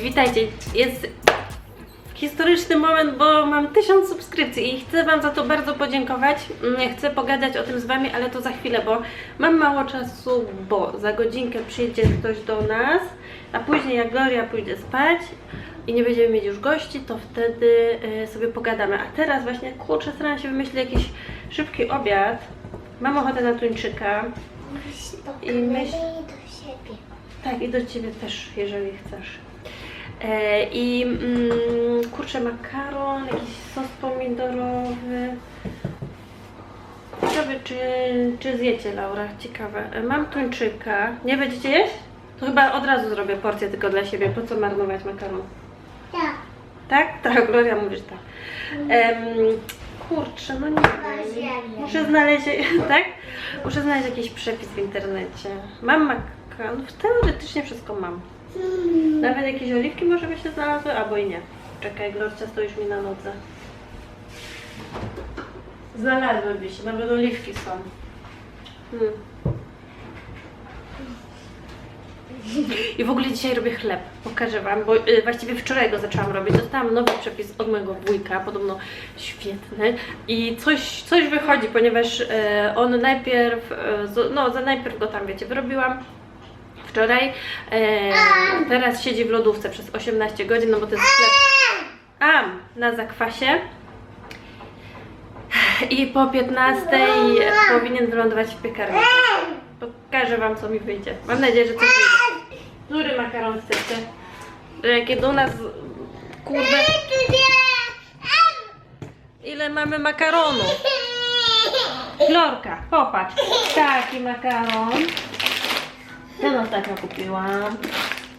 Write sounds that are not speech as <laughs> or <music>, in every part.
Witajcie. Jest historyczny moment, bo mam tysiąc subskrypcji i chcę Wam za to bardzo podziękować. Chcę pogadać o tym z Wami, ale to za chwilę, bo mam mało czasu, bo za godzinkę przyjdzie ktoś do nas, a później jak Gloria pójdzie spać i nie będziemy mieć już gości, to wtedy y, sobie pogadamy. A teraz właśnie, kurczę, staram się wymyślić jakiś szybki obiad. Mam ochotę na tuńczyka. I myśl-. Tak, i do Ciebie też, jeżeli chcesz. E, I mm, kurczę, makaron, jakiś sos pomidorowy. Ciekawe, czy, czy zjecie, Laura? Ciekawe. E, Mam tuńczyka. Nie będziecie jeść? To chyba od razu zrobię porcję tylko dla siebie. Po co marnować makaron? Tak. Tak? Tak, Gloria mówisz tak. Em, kurczę, no nie wiem. Muszę znaleźć, <laughs> tak? Muszę znaleźć jakiś przepis w internecie. Mam makaron, teoretycznie wszystko mam. Nawet jakieś oliwki może by się znalazły, albo i nie. Czekaj, Glorcia stoisz mi na nodze. Znalazłyby się, nawet oliwki są. Hmm. I w ogóle dzisiaj robię chleb. Pokażę Wam, bo y, właściwie wczoraj go zaczęłam robić. Dostałam nowy przepis od mojego wujka, podobno świetny. I coś, coś wychodzi, ponieważ y, on najpierw, y, no za najpierw go tam, wiecie, wyrobiłam wczoraj. E, teraz siedzi w lodówce przez 18 godzin, no bo jest chleb am na zakwasie. I po 15 powinien wylądować w piekarniku. Pokażę Wam, co mi wyjdzie. Mam nadzieję, że coś wyjdzie. Który makaron chcecie? Kiedy u nas, kurde, ile mamy makaronu? Florka, popatrz. Taki makaron. Ten ostatnio kupiłam.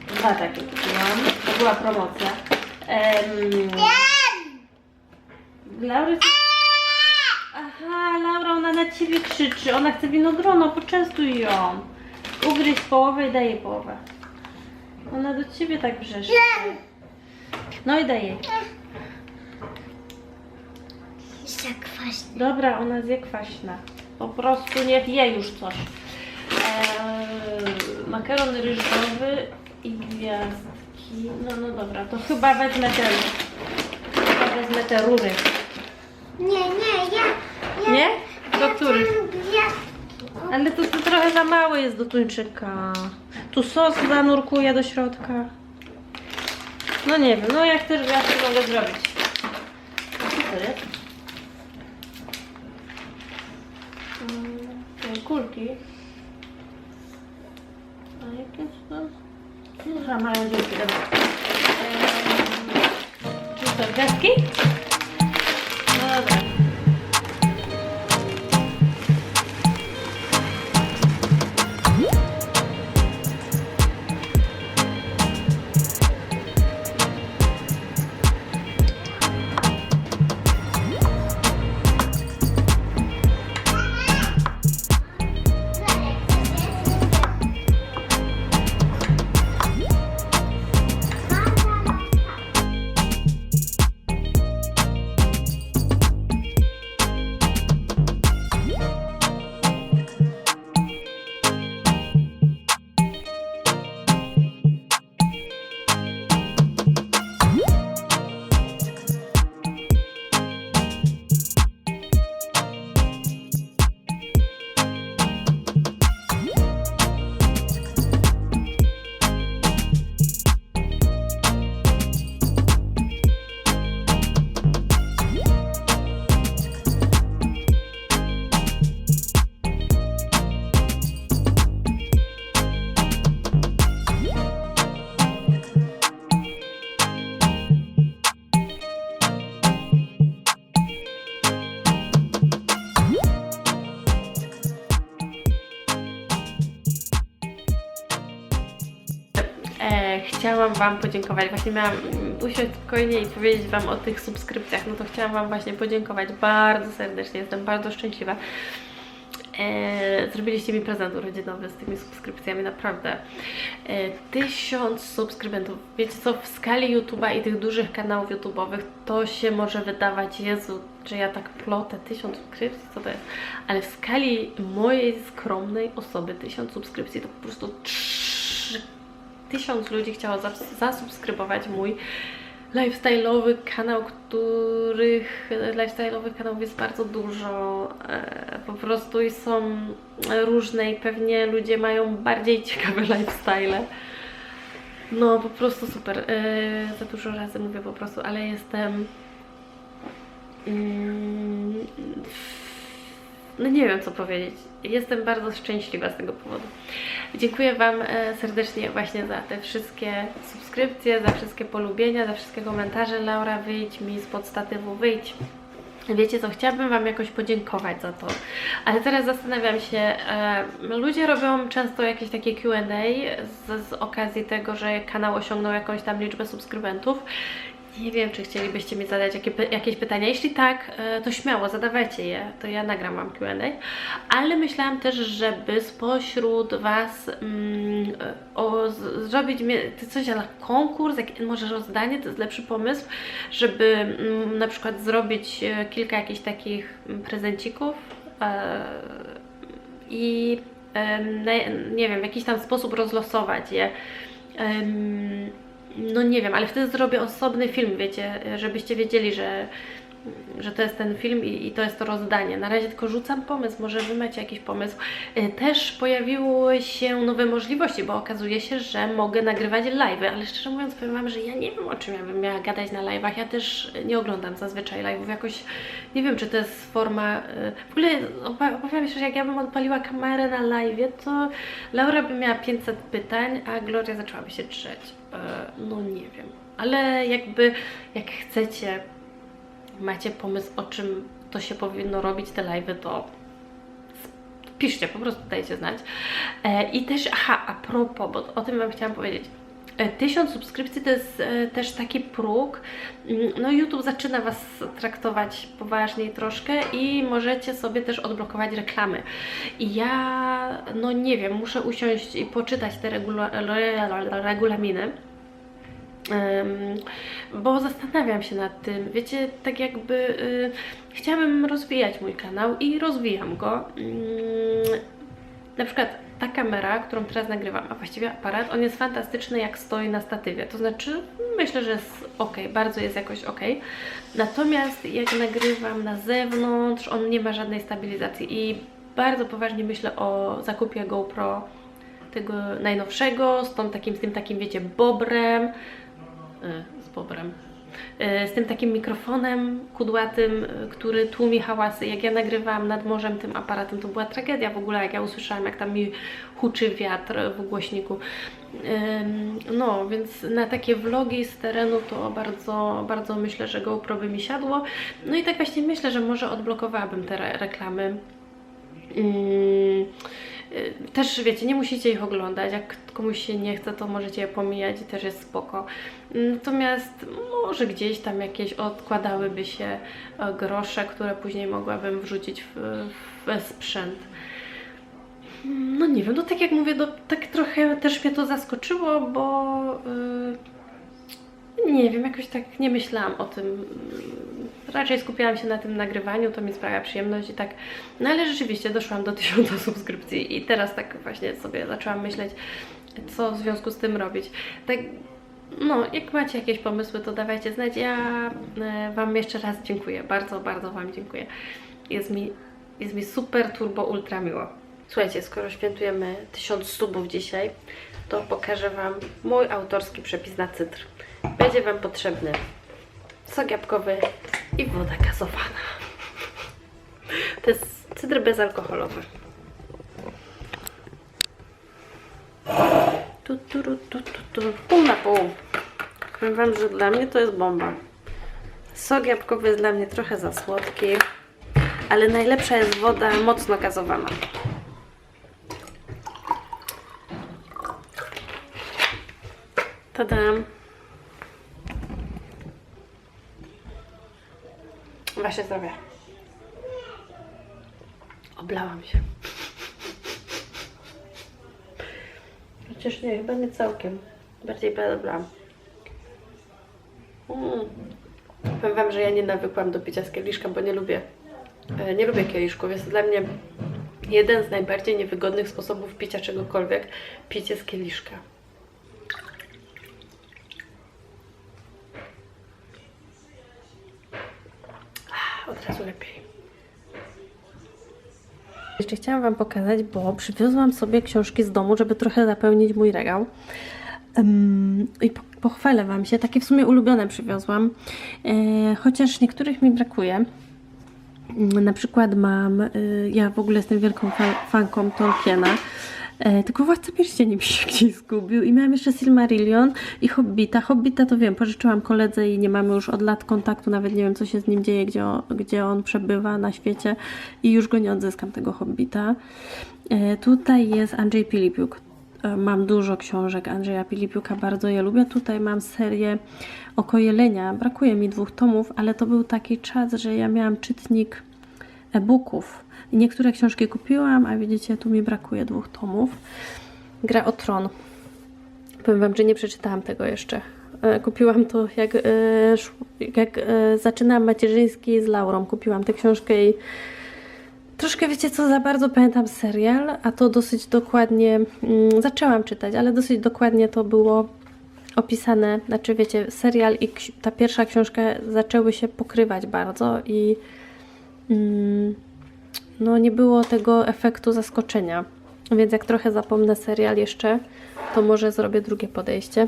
Dwa takie kupiłam. To była promocja. Um, Laury... Aha, Laura, ona na ciebie krzyczy. Ona chce winogrono, poczęstuj ją. Ugryź połowę i daj jej połowę. Ona do ciebie tak wrzeszczy. No i daj jej. Zakwaśny. Dobra, ona zje kwaśna. Po prostu niech je już coś. Eee, makaron ryżowy i gwiazdki. No, no dobra, to chyba wezmę ten. Chyba wezmę te rury. Nie, nie, ja. ja Nie? ja Do których? chciałam gwiazdki. Ale to, to trochę za mały jest do tuńczyka. Tu sos zanurkuje do środka. No nie wiem, no jak też gwiazdki mogę zrobić. A co to jest? Mm, te kulki. A jakie to? Aha, mają dziurki, dobra. Ehm, Wam podziękować. Właśnie miałam mm, usiąść spokojnie i powiedzieć Wam o tych subskrypcjach. No to chciałam Wam właśnie podziękować bardzo serdecznie. Jestem bardzo szczęśliwa. E, zrobiliście mi prezent urodzinowy z tymi subskrypcjami, naprawdę. E, tysiąc subskrybentów. Wiecie co, w skali YouTube'a i tych dużych kanałów YouTube'owych to się może wydawać, Jezu, że ja tak plotę, tysiąc subskrypcji, co to jest? Ale w skali mojej skromnej osoby, tysiąc subskrypcji to po prostu trz- tysiąc ludzi chciało zas- zasubskrybować mój lifestyle'owy kanał, których lifestyle'owych kanałów jest bardzo dużo. E, Po prostu i są różne i pewnie ludzie mają bardziej <laughs> ciekawe lifestyle. No, po prostu super. E, za dużo razy mówię po prostu, ale jestem. No nie wiem co powiedzieć. Jestem bardzo szczęśliwa z tego powodu. Dziękuję Wam e, serdecznie właśnie za te wszystkie subskrypcje, za wszystkie polubienia, za wszystkie komentarze. Laura, wyjdź mi spod statywu, wyjdź. Wiecie co, chciałabym Wam jakoś podziękować za to, ale teraz zastanawiam się, e, ludzie robią często jakieś takie Q&A z, z okazji tego, że kanał osiągnął jakąś tam liczbę subskrybentów. Nie wiem, czy chcielibyście mi zadać jakie, jakieś pytania. Jeśli tak, e, to śmiało, zadawajcie je, to ja nagram Wam Q&A. Ale myślałam też, żeby spośród Was mm, o, zrobić ty coś ale konkurs, jak, może rozdanie, to jest lepszy pomysł, żeby mm, na przykład zrobić e, kilka jakichś takich mm, prezencików e, i na, nie wiem, w jakiś tam sposób rozlosować je. Em, no nie wiem, ale wtedy zrobię osobny film, wiecie, żebyście wiedzieli, że, że to jest ten film i, i to jest to rozdanie. Na razie tylko rzucam pomysł, może Wy macie jakiś pomysł. Y, Też pojawiły się nowe możliwości, bo okazuje się, że mogę nagrywać live'y, ale szczerze mówiąc powiem Wam, że ja nie wiem o czym ja bym miała gadać na live'ach. Ja też nie oglądam zazwyczaj live'ów, jakoś nie wiem, czy to jest forma... y, W ogóle opowiem jeszcze, że jak ja bym odpaliła kamerę na live'ie, to Laura by miała 500 pytań, a Gloria zaczęłaby się drzeć. Y, No nie wiem. Ale jakby, jak chcecie, macie pomysł, o czym to się powinno robić, te live'y, to piszcie, po prostu dajcie znać. E, I też, aha, a propos, bo o tym Wam chciałam powiedzieć. E, Tysiąc subskrypcji to jest e, też taki próg. Mm, No YouTube zaczyna Was traktować poważniej troszkę i możecie sobie też odblokować reklamy. I ja, no nie wiem, muszę usiąść i poczytać te regula regulaminy. Ym, bo zastanawiam się nad tym. Wiecie, tak jakby y, chciałabym rozwijać mój kanał i rozwijam go. Ym, na przykład ta kamera, którą teraz nagrywam, a właściwie aparat, on jest fantastyczny jak stoi na statywie. To znaczy, myślę, że jest ok, bardzo jest jakoś ok. Natomiast jak nagrywam na zewnątrz, on nie ma żadnej stabilizacji i bardzo poważnie myślę o zakupie GoPro tego najnowszego, z, tą takim, z tym takim, wiecie, bobrem, y, z bobrem, z tym takim mikrofonem kudłatym, y, który tłumi hałasy. Jak ja nagrywałam nad morzem tym aparatem, to była tragedia w ogóle, jak ja usłyszałam, jak tam mi huczy wiatr w głośniku. No, więc na takie vlogi z terenu to bardzo, bardzo myślę, że GoPro by mi siadło. No i tak właśnie myślę, że może odblokowałabym te re- reklamy. Mm, y, Też wiecie, nie musicie ich oglądać. Jak komuś się nie chce, to możecie je pomijać i też jest spoko. Natomiast może gdzieś tam jakieś odkładałyby się e, grosze, które później mogłabym wrzucić w, w sprzęt. No nie wiem, no tak jak mówię, no, tak trochę też mnie to zaskoczyło, bo y, nie wiem, jakoś tak nie myślałam o tym. Raczej skupiałam się na tym nagrywaniu, to mi sprawia przyjemność i tak. No ale rzeczywiście doszłam do tysiąca <laughs> subskrypcji i teraz tak właśnie sobie zaczęłam myśleć, co w związku z tym robić. Tak, no, jak macie jakieś pomysły, to dawajcie znać. Ja e, Wam jeszcze raz dziękuję. Bardzo, bardzo Wam dziękuję. Jest mi, jest mi super, turbo, ultra miło. Słuchajcie, skoro świętujemy 1000 subów dzisiaj, to pokażę Wam mój autorski przepis na cytr. Będzie Wam potrzebny sok jabłkowy i woda gazowana. To jest cydr bezalkoholowy. Tu, tu, tu, tu, tu. Pół na pół. Powiem Wam, że dla mnie to jest bomba. Sok jabłkowy jest dla mnie trochę za słodki, ale najlepsza jest woda mocno gazowana. Tadam. Wasze zdrowie. Oblałam się. Chociaż nie, chyba nie całkiem. Bardziej oblałam. Mm. Powiem Wam, że ja nie nawykłam do picia z kieliszka, bo nie lubię. e, Nie lubię kieliszków. Jest to dla mnie jeden z najbardziej niewygodnych sposobów picia czegokolwiek. Picie z kieliszka. Chciałam Wam pokazać, bo przywiozłam sobie książki z domu, żeby trochę zapełnić mój regał. Ym, I po- pochwalę Wam się, takie w sumie ulubione przywiozłam, e, chociaż niektórych mi brakuje. Mm, Na przykład mam, y, ja w ogóle jestem wielką fa- fanką Tolkiena, e, tylko Władca Pierścieni mi się gdzieś zgubił i miałam jeszcze Silmarillion i Hobbita. Hobbita to wiem, pożyczyłam koledze i nie mamy już od lat kontaktu, nawet nie wiem co się z nim dzieje, gdzie on, gdzie on przebywa na świecie i już go nie odzyskam, tego Hobbita. E, Tutaj jest Andrzej Pilipiuk. E, Mam dużo książek Andrzeja Pilipiuka, bardzo je lubię. Tutaj mam serię Okojelenia. Brakuje mi dwóch tomów, ale to był taki czas, że ja miałam czytnik e-booków. Niektóre książki kupiłam, a widzicie, tu mi brakuje dwóch tomów. Gra o Tron. Powiem Wam, że nie przeczytałam tego jeszcze. E, Kupiłam to, jak, e, jak e, zaczynałam macierzyński z Laurą. Kupiłam tę książkę i Troszkę wiecie co, za bardzo pamiętam serial, a to dosyć dokładnie mm, zaczęłam czytać, ale dosyć dokładnie to było opisane, znaczy wiecie, serial i ta pierwsza książka zaczęły się pokrywać bardzo i mm, no nie było tego efektu zaskoczenia. Więc jak trochę zapomnę serial jeszcze, to może zrobię drugie podejście.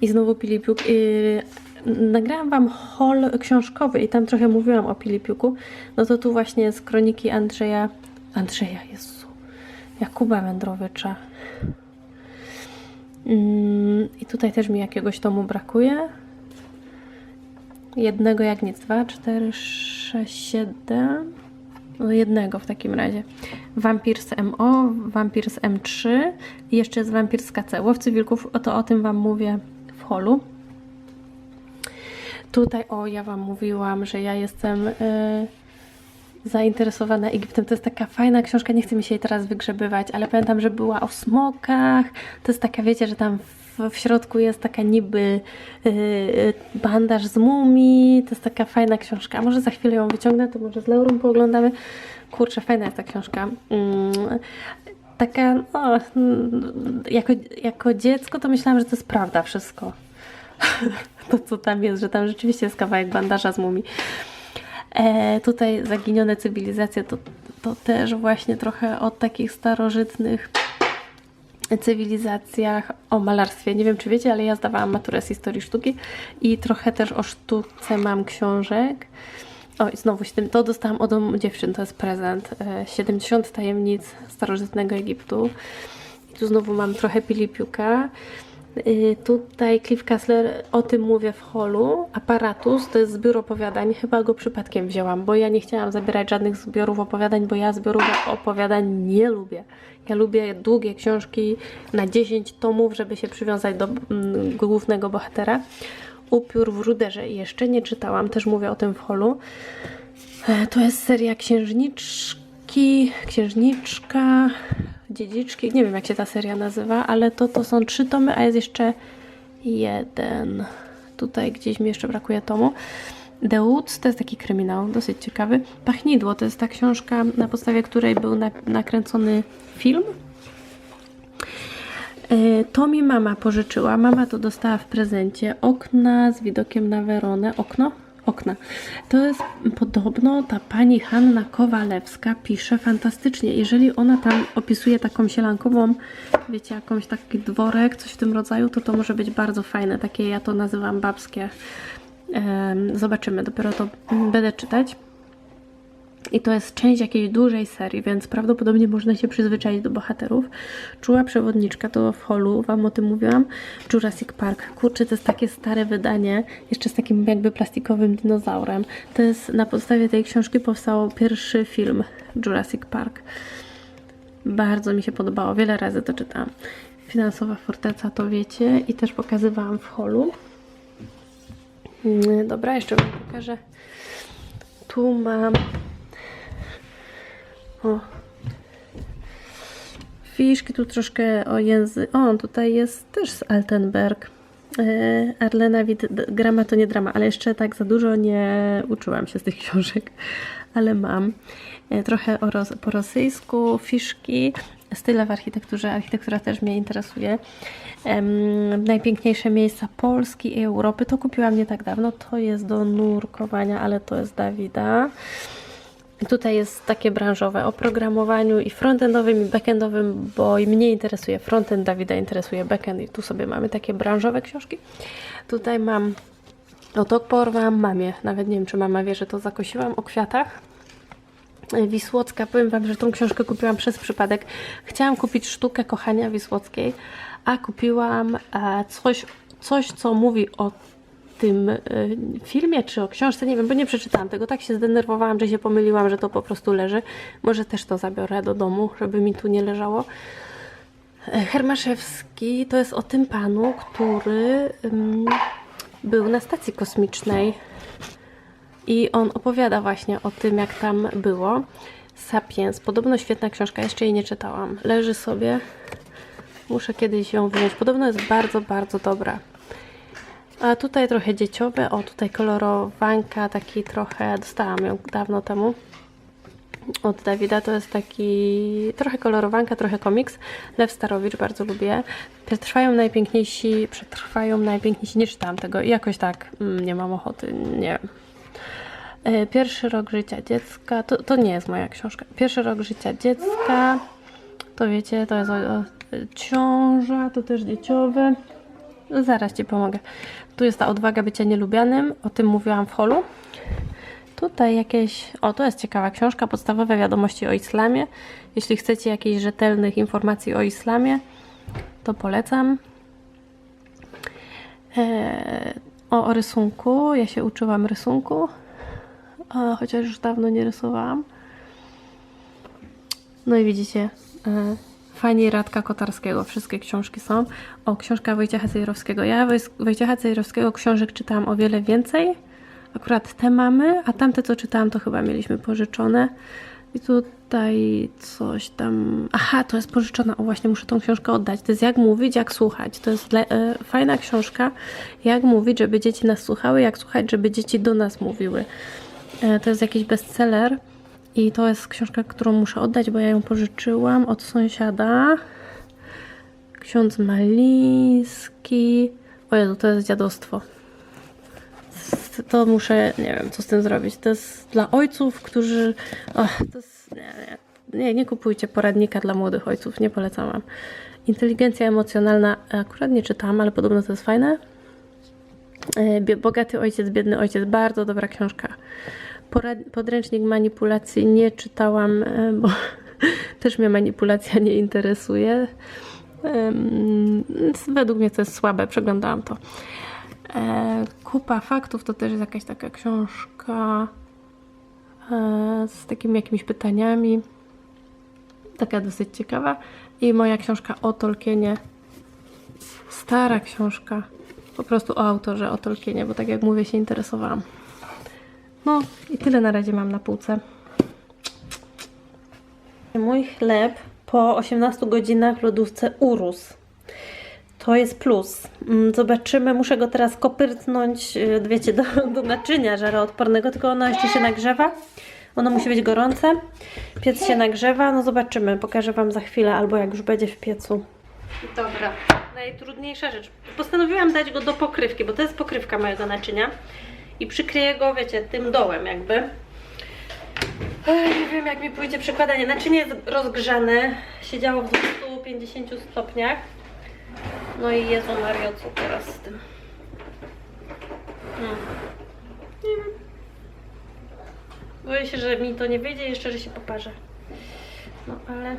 I znowu Pilipiuk. Yy, nagrałam Wam haul książkowy i tam trochę mówiłam o Pilipiuku. No to tu właśnie z kroniki Andrzeja... Andrzeja, Jezu. Jakuba Wędrowicza. Mm, I tutaj też mi jakiegoś tomu brakuje. Jednego jak nic. Dwa, cztery, sześć, siedem... No jednego w takim razie. Wampir z MO, Wampir z M3 i jeszcze jest Wampir z KC. Łowcy Wilków, o to o tym Wam mówię w holu. Tutaj, o, ja Wam mówiłam, że ja jestem y, zainteresowana Egiptem. To jest taka fajna książka, nie chcę mi się jej teraz wygrzebywać, ale pamiętam, że była o smokach. To jest taka, wiecie, że tam w, środku jest taka niby y, y, bandaż z mumii. To jest taka fajna książka. Może za chwilę ją wyciągnę, to może z Laurą pooglądamy. Kurczę, fajna jest ta książka. Mm, taka, no, mm, jako, jako dziecko to myślałam, że to jest prawda wszystko. <laughs> to, co tam jest, że tam rzeczywiście jest kawałek bandaża z mumii. E, tutaj zaginione cywilizacje to, to też właśnie trochę o takich starożytnych cywilizacjach, o malarstwie. Nie wiem, czy wiecie, ale ja zdawałam maturę z historii sztuki i trochę też o sztuce mam książek. O, i znowu to dostałam od dziewczyn, to jest prezent. E, 70 tajemnic starożytnego Egiptu. I tu znowu mam trochę Pilipiuka. Y, Tutaj Cliff Kassler, o tym mówię w holu. Aparatus to jest zbiór opowiadań. Chyba go przypadkiem wzięłam, bo ja nie chciałam zabierać żadnych zbiorów opowiadań, bo ja zbiorów opowiadań nie lubię. Ja lubię długie książki na 10 tomów, żeby się przywiązać do mm, głównego bohatera. Upiór w ruderze jeszcze nie czytałam, też mówię o tym w holu. E, To jest seria księżniczki, księżniczka, dziedziczki, nie wiem jak się ta seria nazywa, ale to, to są trzy tomy, a jest jeszcze jeden. Tutaj gdzieś mi jeszcze brakuje tomu. The Woods to jest taki kryminał, dosyć ciekawy. Pachnidło to jest ta książka, na podstawie której był na, nakręcony film. E, To mi mama pożyczyła. Mama to dostała w prezencie. Okna z widokiem na Weronę. Okno? Okna. To jest podobno ta pani Hanna Kowalewska pisze fantastycznie. Jeżeli ona tam opisuje taką sielankową, wiecie, jakąś taki dworek, coś w tym rodzaju, to to może być bardzo fajne. Takie ja to nazywam babskie. Zobaczymy, dopiero to będę czytać. I to jest część jakiejś dużej serii, więc prawdopodobnie można się przyzwyczaić do bohaterów. Czuła przewodniczka, to w holu, Wam o tym mówiłam. Jurassic Park. Kurczę, to jest takie stare wydanie, jeszcze z takim jakby plastikowym dinozaurem. To jest, na podstawie tej książki powstał pierwszy film Jurassic Park. Bardzo mi się podobało, wiele razy to czytałam. Finansowa forteca to wiecie i też pokazywałam w holu. Mm, Dobra, jeszcze Wam pokażę. Tu mam o. Fiszki tu troszkę o język. O, tutaj jest też z Altenberg. E, Arlena Wid, d- grama to nie drama, ale jeszcze tak za dużo nie uczyłam się z tych <laughs> książek, ale mam. E, trochę o ros, po rosyjsku, fiszki. style w architekturze. Architektura też mnie interesuje. Em, najpiękniejsze miejsca Polski i Europy. To kupiłam nie tak dawno. To jest do nurkowania, ale to jest Dawida. Tutaj jest takie branżowe o programowaniu i frontendowym i backendowym, bo i mnie interesuje frontend, Dawida interesuje backend i tu sobie mamy takie branżowe książki. Tutaj mam o to porwam mamie, nawet nie wiem czy mama wie, że to zakosiłam o kwiatach. Wisłocka, powiem Wam, że tą książkę kupiłam przez przypadek. Chciałam kupić sztukę kochania Wisłockiej, a kupiłam e, coś, coś co mówi o tym e, filmie czy o książce, nie wiem, bo nie przeczytałam tego. Tak się zdenerwowałam, że się pomyliłam, że to po prostu leży. Może też to zabiorę do domu, żeby mi tu nie leżało. E, Hermaszewski to jest o tym panu, który ym, był na stacji kosmicznej i on opowiada właśnie o tym, jak tam było. Sapiens, podobno świetna książka, jeszcze jej nie czytałam. Leży sobie, muszę kiedyś ją wziąć. Podobno jest bardzo, bardzo dobra. A tutaj trochę dzieciowe, o tutaj kolorowanka, taki trochę, dostałam ją dawno temu od Dawida, to jest taki trochę kolorowanka, trochę komiks. Lew Starowicz, bardzo lubię. Przetrwają najpiękniejsi, przetrwają najpiękniejsi, nie czytałam tego i jakoś tak mm, nie mam ochoty, nie. E, Pierwszy rok życia dziecka, to, to nie jest moja książka. Pierwszy rok życia dziecka, to wiecie, to jest o, o, ciąża, to też dzieciowe. Zaraz Ci pomogę. Tu jest ta odwaga bycia nielubianym, o tym mówiłam w holu. Tutaj jakieś, o to jest ciekawa książka, podstawowe wiadomości o islamie. Jeśli chcecie jakichś rzetelnych informacji o islamie, to polecam. Eee, o, o rysunku, ja się uczyłam rysunku, a, chociaż już dawno nie rysowałam. No i widzicie, e, fajnie Radka Kotarskiego, wszystkie książki są. O, książka Wojciecha Cejrowskiego. Ja Wojciecha Cejrowskiego książek czytałam o wiele więcej. Akurat te mamy, a tamte co czytałam to chyba mieliśmy pożyczone. I tutaj coś tam... Aha, to jest pożyczona. O, właśnie muszę tą książkę oddać. To jest Jak mówić, jak słuchać. To jest le- e, fajna książka. Jak mówić, żeby dzieci nas słuchały, jak słuchać, żeby dzieci do nas mówiły. E, To jest jakiś bestseller i to jest książka, którą muszę oddać, bo ja ją pożyczyłam od sąsiada. Ksiądz Maliński. O Jezu, to jest dziadostwo. To muszę, nie wiem, co z tym zrobić. To jest dla ojców, którzy... Och, to jest, nie, nie, nie, nie kupujcie poradnika dla młodych ojców, nie polecam wam. Inteligencja emocjonalna, akurat nie czytałam, ale podobno to jest fajne. E, Bogaty ojciec, biedny ojciec, bardzo dobra książka. Podręcznik manipulacji nie czytałam, e, bo <laughs> też mnie manipulacja nie interesuje. Według mnie to jest słabe, przeglądałam to. E, Kupa faktów to też jest jakaś taka książka e, z takimi jakimiś pytaniami. Taka dosyć ciekawa. I moja książka o Tolkienie. Stara książka. Po prostu o autorze, o Tolkienie, bo tak jak mówię, się interesowałam. No i tyle na razie mam na półce. Mój chleb po 18 godzinach w lodówce urósł. To jest plus. Mm, Zobaczymy, muszę go teraz kopyrtnąć, yy, wiecie, do, do naczynia żaroodpornego, tylko ono jeszcze się nagrzewa. Ono musi być gorące. Piec się nagrzewa, no zobaczymy. Pokażę Wam za chwilę, albo jak już będzie w piecu. Dobra, najtrudniejsza rzecz. Postanowiłam dać go do pokrywki, bo to jest pokrywka mojego naczynia. I przykryję go, wiecie, tym dołem jakby. Ej, nie wiem jak mi pójdzie przekładanie. Naczynie jest rozgrzane. Siedziało w 250 stopniach. No i Jezu Mario, co teraz z tym? Hmm. Nie wiem. Boję się, że mi to nie wyjdzie jeszcze, że się poparzę. No ale...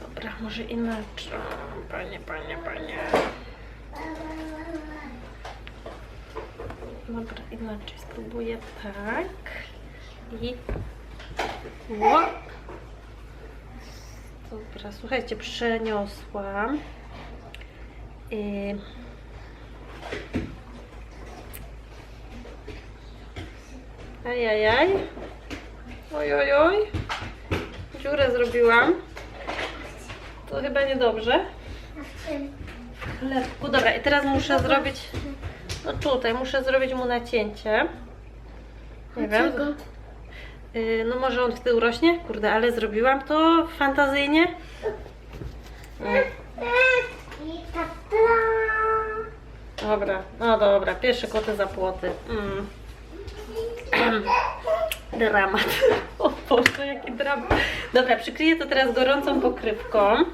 Dobra, może inaczej. Panie, panie, panie. Dobra, inaczej spróbuję tak. I... Ło. Dobra, słuchajcie, przeniosłam. I... Ajajaj. Oj, oj, oj. Dziurę zrobiłam. To chyba niedobrze. Chlebku. Dobra, i teraz muszę zrobić... No tutaj, muszę zrobić mu nacięcie. Nie wiem. Yy, no może on wtedy urośnie? Kurde, ale zrobiłam to fantazyjnie. Mm. Dobra, no dobra, pierwsze koty za płoty. Mm. <clears throat> Dramat. <laughs> O Boże, jaki dramat. Dobra, przykryję to teraz gorącą pokrywką.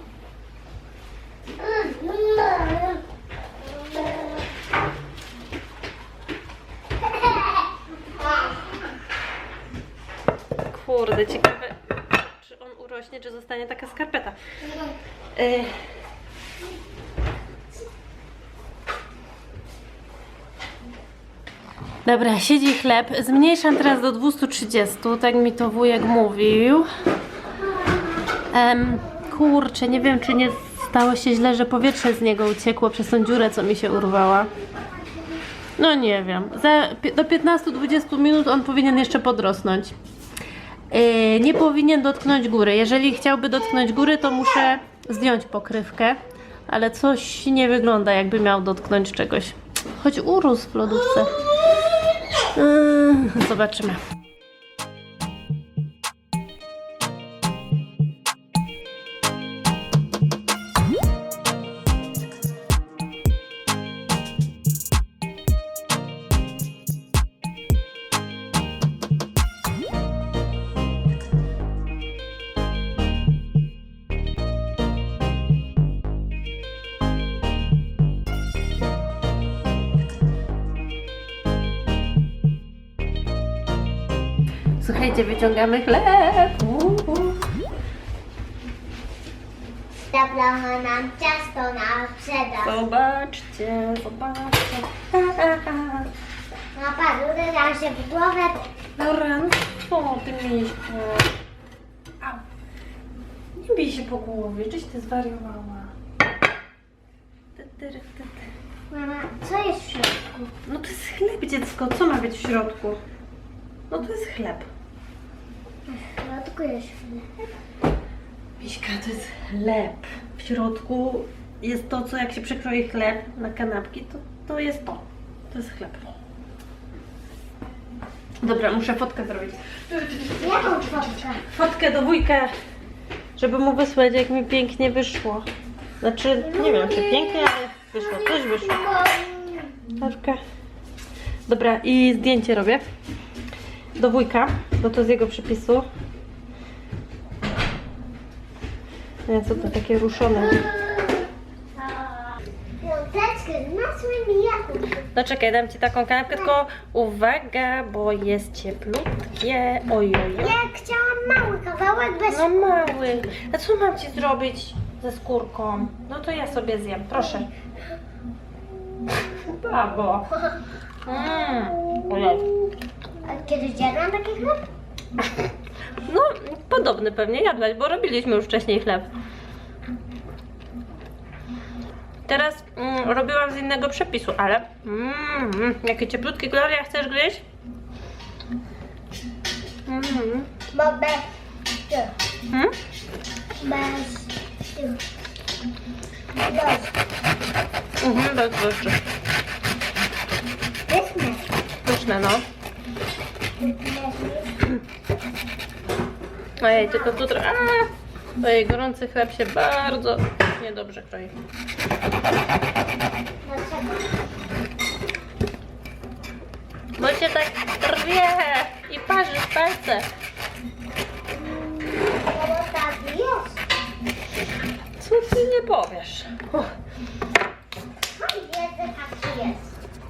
Kurde, ciekawe, czy on urośnie, czy zostanie taka skarpeta. Y, Dobra, siedzi chleb. Zmniejszam teraz do 230, tak mi to wujek mówił. Em, kurczę, nie wiem, czy nie stało się źle, że powietrze z niego uciekło przez tą dziurę, co mi się urwała. No nie wiem. Za, do 15-20 minut on powinien jeszcze podrosnąć. Yy, nie powinien dotknąć góry. Jeżeli chciałby dotknąć góry, to muszę zdjąć pokrywkę, ale coś nie wygląda, jakby miał dotknąć czegoś. Choć urósł w lodówce. Yy, zobaczymy. Wyciągamy chleb. Uhu. Zabrała nam ciasto na sprzedaż. Zobaczcie, zobaczcie. Na paru nam się w głowę. Dobra, no co ty mieliśmy? Nie bij się po głowie, czyś ty zwariowała. Ty, ty, ty, ty. Mama, co jest w środku? No to jest chleb, dziecko. Co ma być w środku? No to jest chleb. Jest chleb. Miśka, to jest chleb. W środku jest to, co jak się przekroi chleb na kanapki, to, to jest to. To jest chleb. Dobra, muszę fotkę zrobić. Jaką fotkę? Fotkę do wujka, żeby mu wysłać, jak mi pięknie wyszło. Znaczy, nie wiem, czy pięknie, ale wyszło. Coś wyszło. Troszkę. Dobra, i zdjęcie robię. Do wujka, bo to z jego przepisu. Nie, co to takie ruszone. No czekaj, dam ci taką kanapkę, tylko uwaga, bo jest cieplutkie. Oj, oj, oj. Ja chciałam mały kawałek bez... No mały. A co mam ci zrobić ze skórką? No to ja sobie zjem, proszę. <laughs> Babo. <laughs> Mm. Ojej. A kiedyś jadłam taki chleb? No, podobny pewnie jadłaś, bo robiliśmy już wcześniej chleb. Teraz mm, robiłam z innego przepisu, ale mm, jakie cieplutkie Gloria, chcesz gryźć? Mm, Bo bez... mm. Bez... Bez... Mhm, bez drożdży. Bez... Pyszne, no. Ojej, tylko tu trochę... Ojej, gorący chleb się bardzo niedobrze kroi. Bo się tak rwie i parzy w palce. Tak. Co ty nie powiesz?